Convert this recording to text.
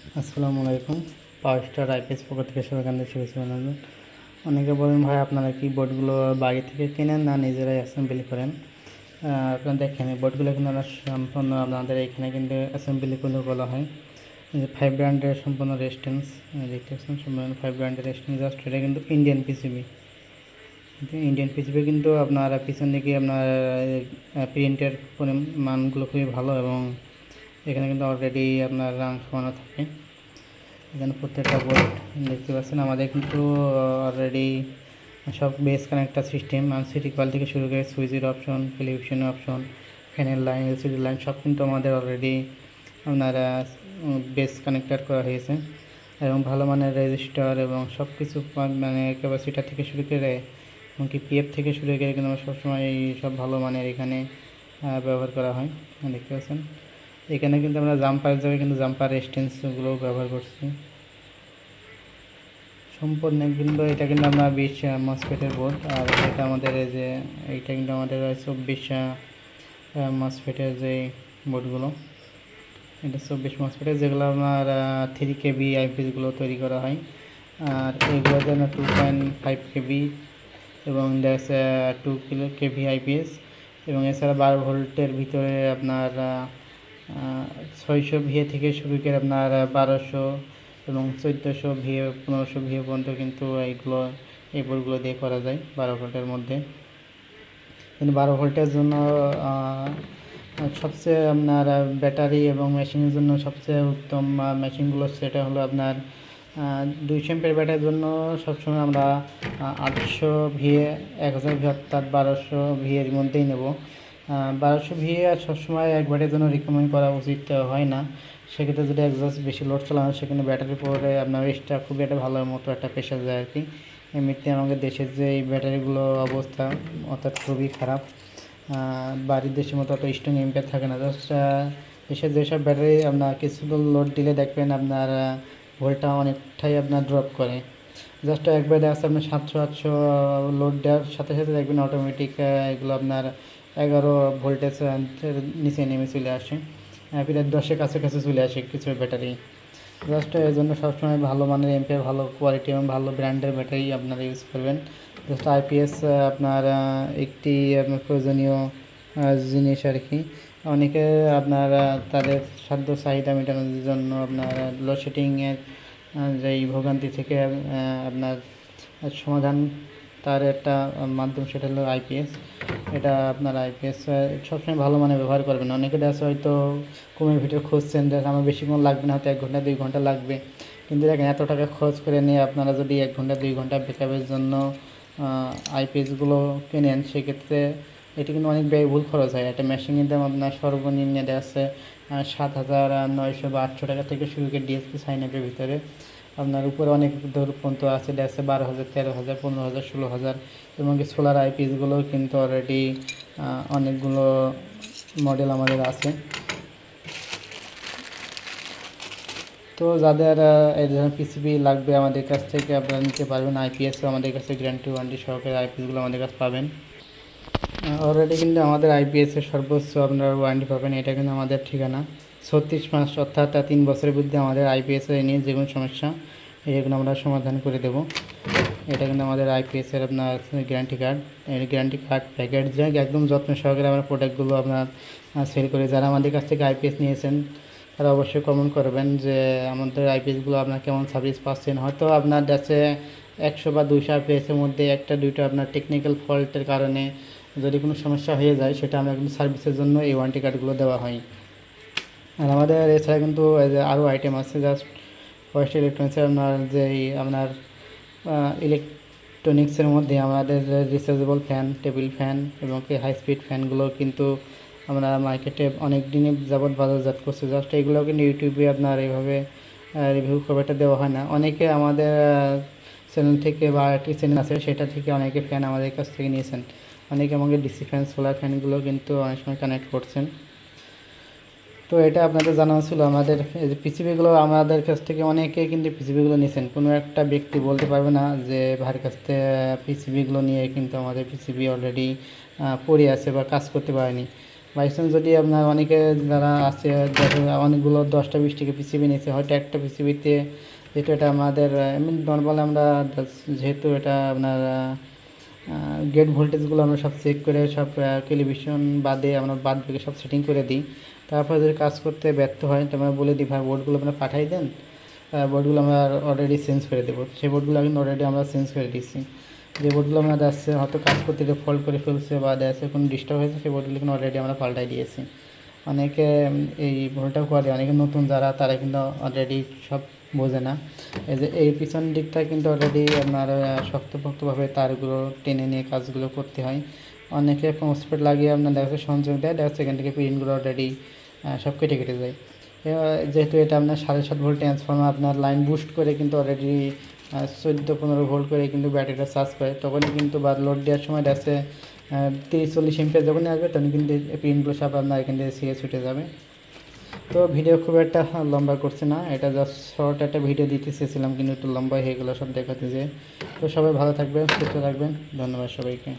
আসসালামু আলাইকুম। পাওয়ার star IPS পক্ষ থেকে সবাই কান্দের শুভেচ্ছা জানাবেন অনেকে বলেন, ভাই, আপনারা কি বোর্ডগুলো বাড়ি থেকে কেনেন না নিজেরাই অ্যাসেম্বলি করেন? আপনারা দেখেন, এই বোর্ডগুলো কিন্তু সম্পূর্ণ আপনাদের এখানে কিন্তু অ্যাসেম্বলি করে বলা হয়। যে ফাইভ ব্র্যান্ডের সম্পূর্ণ রেস্টেন্স দেখতে পাচ্ছেন, সম্পূর্ণ ফাইভ ব্র্যান্ডের রেস্টেন্স জাস্ট এটা কিন্তু ইন্ডিয়ান পিসিবি ইন্ডিয়ান পিসিবি কিন্তু আপনার পিছন দিকে আপনার প্রিন্টের মানগুলো খুবই ভালো এবং এখানে কিন্তু অলরেডি আপনার রাং সমানো থাকে। এখানে প্রত্যেকটা বোর্ড দেখতে পাচ্ছেন। আমাদের কিন্তু অলরেডি সব base connector system city call থেকে শুরু করে সুইচের অপশন টেলিভিশনের অপশন ফ্যানের লাইন এলসিডি লাইন সব কিন্তু আমাদের অলরেডি আপনার বেস কানেক্টার করা হয়েছে। এবং ভালো মানের রেজিস্টার এবং সব কিছু মানে ক্যাপাসিটার থেকে শুরু করে, এমনকি পিএফ থেকে শুরু করে কিন্তু আমরা সবসময় সব ভালো মানের এখানে ব্যবহার করা হয়। দেখতে পাচ্ছেন? এখানে কিন্তু আমরা জাম্পার জায়গায় কিন্তু জাম্পার রেস্টেন্সগুলো ব্যবহার করছি। সম্পূর্ণ কিন্তু এটা কিন্তু আমরা বিশ মসফেটের বোর্ড আর এটা আমাদের এই যে, এইটা কিন্তু আমাদের চব্বিশ মসফেটের যে বোর্ডগুলো এটা চব্বিশ মসফেটের যেগুলো আপনার থ্রি কেবি আইপিএসগুলো তৈরি করা হয়। আর এগুলো যেন টু পয়েন্ট ফাইভ কেবি এবং টু কিলো কেভি আইপিএস এবং এছাড়া বারো ভোল্টের ভিতরে আপনার ছয়শো ভিএ থেকে শুরু করে আপনার বারোশো এবং চোদ্দোশো ভিএ, পনেরোশো ভিএ পর্যন্ত কিন্তু এইগুলো এই বোর্ডগুলো দিয়ে করা যায় বারো ভোল্টের মধ্যে। কিন্তু বারো ভোল্টের জন্য সবচেয়ে আপনার ব্যাটারি এবং মেশিনের জন্য সবচেয়ে উত্তম মেশিনগুলো সেটা হলো আপনার দুইশো এমপের ব্যাটারির জন্য সবসময় আমরা আটশো ভিএ, এক হাজার ভি অর্থাৎ বারোশো ভিএর মধ্যেই নেব। বারোশো ভিএ আর সবসময় একবারের জন্য রিকমেন্ড করা উচিত হয় না। সেক্ষেত্রে যদি একজাস্ট বেশি লোড চালানো, সেখানে ব্যাটারি পরে আপনার এক্সট্রা খুবই একটা ভালো মতো একটা পেশা যায় আর কি এমনিতে আমাদের দেশের যে এই ব্যাটারিগুলো অবস্থা, অর্থাৎ খুবই খারাপ বাড়ির দেশের মতো অত স্ট্রং এম্পেয়ার থাকে না। জাস্ট দেশের যেসব ব্যাটারি আপনার কিছু লোড দিলে দেখবেন আপনার ভোল্টটা অনেকটাই আপনার ড্রপ করে। জাস্ট একবারে আছে আপনার সাতশো আটশো লোড দেওয়ার সাথে সাথে দেখবেন অটোমেটিক এগুলো আপনার এগারো ভোল্টেজ নিচে নেমে চলে আসে। প্রায় দশের কাছে কাছে চলে আসে কিছু ব্যাটারি জাস্ট এর জন্য সবসময় ভালো মানের এমপি ভালো কোয়ালিটি এবং ভালো ব্র্যান্ডের ব্যাটারি আপনারা ইউজ করবেন। জাস্ট আইপিএস আপনার একটি আপনার প্রয়োজনীয় জিনিস আর কি। অনেকে আপনার তাদের খাদ্য চাহিদা মেটানোর জন্য আপনার লোডশেডিংয়ের যেই ভোগান্তি থেকে আপনার সমাধান তার একটা মাধ্যম সেটা হলো আইপিএস এটা আপনার আইপিএস সবসময় ভালো মানে ব্যবহার করবেন। অনেকে দেখা হয়তো কুমির ভিডিও খুঁজছেন দেখ আমার বেশিক্ষণ লাগবে না হয়তো এক ঘণ্টা দুই ঘণ্টা লাগবে। কিন্তু দেখেন এত টাকা খরচ করে নিয়ে আপনারা যদি এক ঘণ্টা দুই ঘণ্টা বেকআপের জন্য আইপিএসগুলো কেনেন সেক্ষেত্রে এটি কিন্তু অনেক ব্যয়বহুল খরচ হয়। একটা মেশিনের দাম আপনার সর্বনিম্নে আহ, সাত হাজার নয়শো বা আটশো টাকা থেকে শুরু করে ডিএসপি সাইন আপের ভিতরে। আপনার উপরে অনেক পর্যন্ত আছে, দেখা বারো হাজার, তেরো হাজার, পনেরো হাজার, ষোলো হাজার এবং সোলার আইপিএসগুলো কিন্তু অলরেডি অনেকগুলো মডেল আমাদের আছে। তো যাদের এই ধরনের পিসিবি লাগবে আমাদের কাছ থেকে আপনারা নিতে পারবেন। আইপিএসও আমাদের কাছে গ্যারান্টি ওয়ারেন্টি সহকারে আইপিএসগুলো আমাদের কাছে পাবেন। অলরেডি কিন্তু আমাদের আইপিএসের সর্বোচ্চ আপনারা ওয়ারেন্টি পাবেন, এটা কিন্তু আমাদের ঠিকানা। ছত্রিশ মাস অর্থাৎ তিন বছরের মধ্যে আমাদের আইপিএসের নিয়ে যে কোনো সমস্যা এগুলো আমরা সমাধান করে দেব। এটা কিন্তু আমাদের আইপিএসের আপনার guarantee card guarantee card packet যা একদম যত্ন সহকারে আমরা প্রোডাক্টগুলো আপনার সেল করি, যারা আমাদের কাছ থেকে আইপিএস নিয়েছেন, তারা অবশ্যই কমেন্ট করবেন যে আমাদের আইপিএসগুলো আপনার কেমন সার্ভিস পাচ্ছেন। হয়তো আপনার কাছে একশো বা দুইশো আইপিএসের মধ্যে একটা, দুইটা আপনার টেকনিক্যাল ফল্টের কারণে যদি কোনো সমস্যা হয়ে যায়, সেটা আমরা কিন্তু সার্ভিসের জন্য এই ওয়ারেন্টি কার্ডগুলো দেওয়া হয়। আর আমাদের এছাড়া কিন্তু যে আরও আইটেম আছে জাস্ট ওয়েস্ট ইলেকট্রনিক্সের আপনার যেই আপনার ইলেকট্রনিক্সের মধ্যে আমাদের রিচার্জেবল ফ্যান টেবিল ফ্যান এবং হাই স্পিড ফ্যানগুলো কিন্তু আমরা মার্কেটে অনেক দিনে যাবৎ বাজারজাত করছি। জাস্ট এগুলো কিন্তু ইউটিউবে আপনার এইভাবে রিভিউ খুব একটা দেওয়া হয় না। অনেকে আমাদের চ্যানেল থেকে বা একটি চ্যানেল আছে, সেটা থেকে অনেকে ফ্যান আমাদের কাছ থেকে নিয়েছেন। অনেকে আমাকে ডিসি ফ্যান সোলার ফ্যানগুলো কিন্তু অনেক সময় কানেক্ট করছেন। তো এটা আপনাদের জানানো ছিল আমাদের, এই পিসিবিগুলো আমাদের কাছ থেকে অনেকে কিন্তু পিসিবিগুলো নিয়েছেন। কোনো একটা ব্যক্তি বলতে পারবে না যে ভাইয়ের কাছ থেকে পিসিবিগুলো নিয়ে কিন্তু আমাদের পিসিবি অলরেডি পড়ে আছে বা কাজ করতে পারেনি। বাইচান্স যদি আপনার অনেকে যারা আছে অনেকগুলো দশটা বিশটিকে পিসিবি নিয়েছে, হয়তো একটা পিসিবিতে যেহেতু এটা আমাদের এমনি নর্মাল আমরা যেহেতু এটা আপনার গেট ভোল্টেজগুলো আমরা সব চেক করে সব টেলিভিশন বাদে আমরা বাদ বাকি সব সেটিং করে দিই। তারপর যদি কাজ করতে ব্যর্থ হয়, তো আমরা বলে দিই, ভাই বোর্ডগুলো আপনারা পাঠাই দেন। বোর্ডগুলো আমরা অলরেডি চেঞ্জ করে দেবো। সেই বোর্ডগুলো কিন্তু অলরেডি আমরা চেঞ্জ করে দিচ্ছি যে বোর্ডগুলো আমরা যাচ্ছে হয়তো কাজ করতে গিয়ে ফল্ট করে ফেলছে বা যাচ্ছে কোনো ডিস্টার্ব হয়েছে, সেই বোর্ডগুলো কিন্তু অলরেডি আমরা পাল্টাই দিয়েছি। অনেকে এই ভুলটাও করে অনেকে নতুন যারা, তারা কিন্তু অলরেডি সব বোঝে না। এই যে, এই পিছন দিকটা কিন্তু অলরেডি আপনার শক্তপোক্তভাবে তারগুলো টেনে নিয়ে কাজগুলো করতে হয়। অনেকে পম্পস্পেট লাগিয়ে আপনার দেখা যাচ্ছে সংযোগ দেয় দেখা যাচ্ছে এখান থেকে পিনগুলো অলরেডি সব কেটে কেটে যায়। যেহেতু এটা আপনার সাড়ে সাত ভোল্ট ট্রান্সফর্মার আপনার লাইন বুস্ট করে কিন্তু অলরেডি চোদ্দ, পনেরো ভোল্ট করে কিন্তু ব্যাটারিটা চার্জ করে। তখনই কিন্তু বা লোড দেওয়ার সময় দেখছে তিরিশ, চল্লিশ এমপিয়ার যখনই আসবে তখন কিন্তু পিনগুলো সব আপনার এখান থেকে সিয়ে ছুটে যাবে। তো ভিডিও খুব একটা লম্বা করছে না, এটা জাস্ট শর্ট একটা ভিডিও দিতে চেয়েছিলাম, কিন্তু একটু লম্বা হয়ে গেলো সব দেখাতে যে তো সবাই ভালো থাকবেন, সুস্থ থাকবেন, ধন্যবাদ সবাইকে।